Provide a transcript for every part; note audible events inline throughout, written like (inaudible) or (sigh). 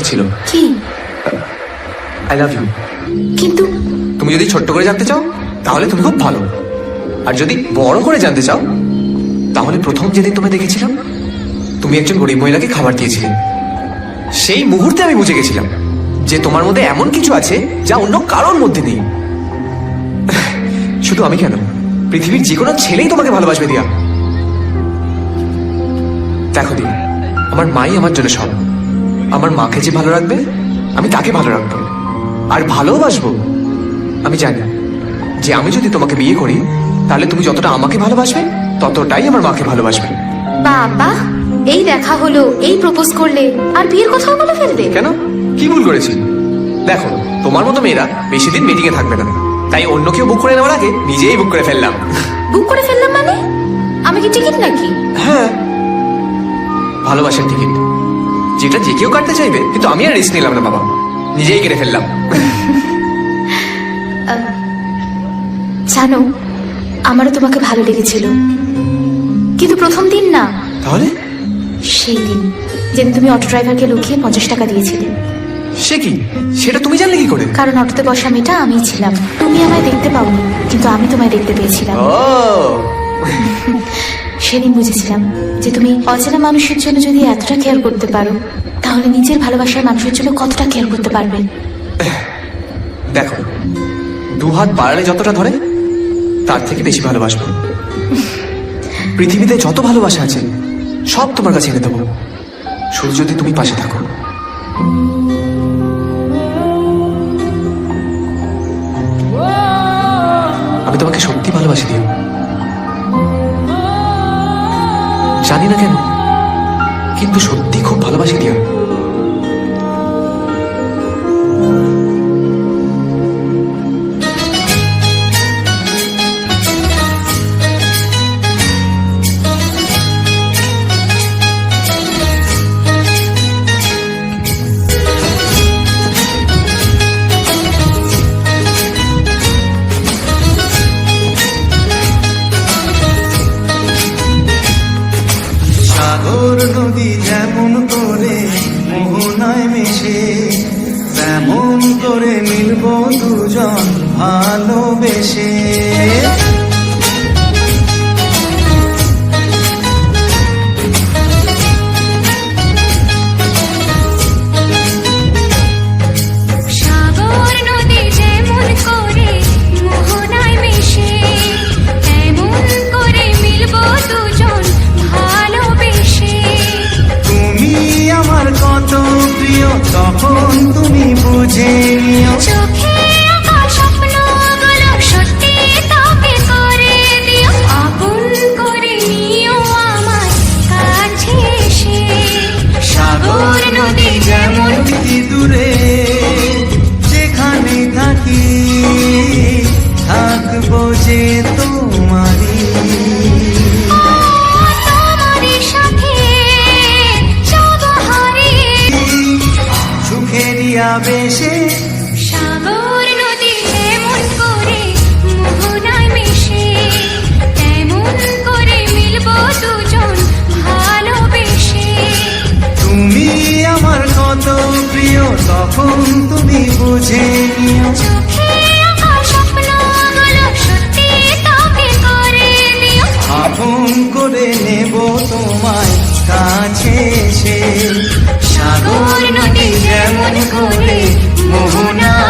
করার ছিল। কি? আই লাভ ইউ কিন্তু তুমি যদি ছোট্ট করে জানতে চাও তাহলে তুমি খুব ভালো। আর যদি বড় করে জানতে চাও তাহলে প্রথম যেদিন তোমায় দেখেছিলাম তুমি একজন গরিব মহিলাকে খাবার দিয়েছিলে। সেই মুহূর্তে আমি বুঝে গেছিলাম যে তোমার মধ্যে এমন কিছু আছে যা অন্য কারোর মধ্যে নেই। শুধু আমি কেন? পৃথিবীর যে কোনো ছেলেই তোমাকে ভালোবাসবে দিয়া। দেখো দিয়া আমার মাই আমার জন্য সব। আমার মাকে যে ভালো রাখবে আমি তাকে ভালো রাখব। আর ভালোবাসবো? আমি জানি যে আমি যদি তোমাকে বিয়ে করি তাহলে তুমি যতটা আমাকে ভালোবাসবে ততটাই আমার মাকে ভালোবাসবে। বাবা এই দেখা হলো এই প্রপোজ করলে আর বিয়ের কথাও বলে ফেলবে? কেন? কি ভুল করেছি? দেখো তোমার মতো মেয়েরা বেশি দিন মিটিং এ থাকবে না। তাই অন্য কেউ বুক করে নেওয়ার আগে নিজেই বুক করে ফেললাম। বুক করে ফেললাম মানে? আমি কি টিকিট নাকি? হ্যাঁ। ভালোবাসার টিকিট যেটা যে কেউ কাটতে চাইবে কিন্তু আমি আর রিস্ক নিলাম না বাবা। নিজেই কেটে ফেললাম। জানো আমারও তোমাকে ভালো লেগেছিল। কিন্তু প্রথম দিন না। তাহলে? সেই দিন যেদিন তুমি অটো ড্রাইভারকে লুকিয়ে পঞ্চাশ টাকা দিয়েছিলে। সে কি? সেটা তুমি জানলে কি করে? কারণ অটোতে বসা মেয়েটা আমিই ছিলাম। তুমি আমায় দেখতে পাওনি কিন্তু আমি তোমায় দেখতে পেয়েছিলাম। ও। (laughs) সেদিন বুঝেছিলাম যে তুমি অচেনা মানুষের জন্য যদি এতটা কেয়ার করতে পারো, তাহলে নিজের ভালোবাসার মানুষের জন্য কতটা কেয়ার করতে পারবে? দেখো দু হাত বাড়ালে যতটা ধরে, তার থেকে বেশি ভালোবাসবো। পৃথিবীতে যত ভালোবাসা আছে, সব তোমার কাছে এনে দেবো। শুধু যদি তুমি পাশে থাকো। আমি তোমাকে সত্যি ভালোবাসি, দিও। জানি না কেন কিন্তু সত্যি খুব ভালোবাসি দিয়া মিলব দুজন ভালোবেসে তোমারই। সাথে সুখেরই আবেশে। সাগর নদী করে মোহনায় মিশে। তেমন করে মিলব দুজন ভালোবেসে। তুমি আমার কত প্রিয় তখন তুমি বুঝে নিও। চোখে আপন করে নেব তোমায় কাছে এসে। সাগর নদী যেমন করে মোহনায়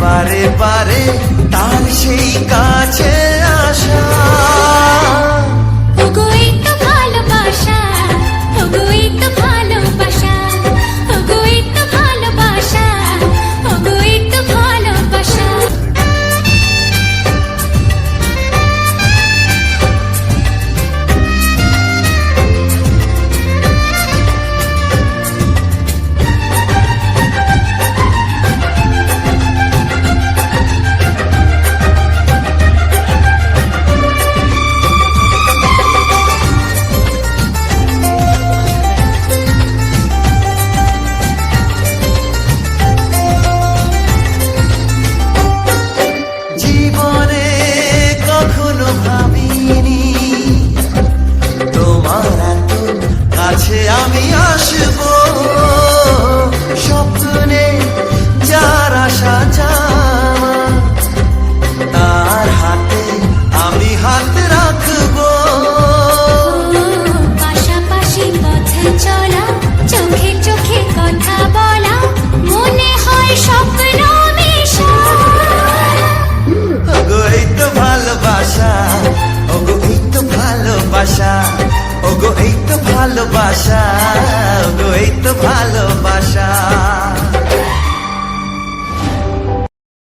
বারে বারে তার সেই কাছে আসা।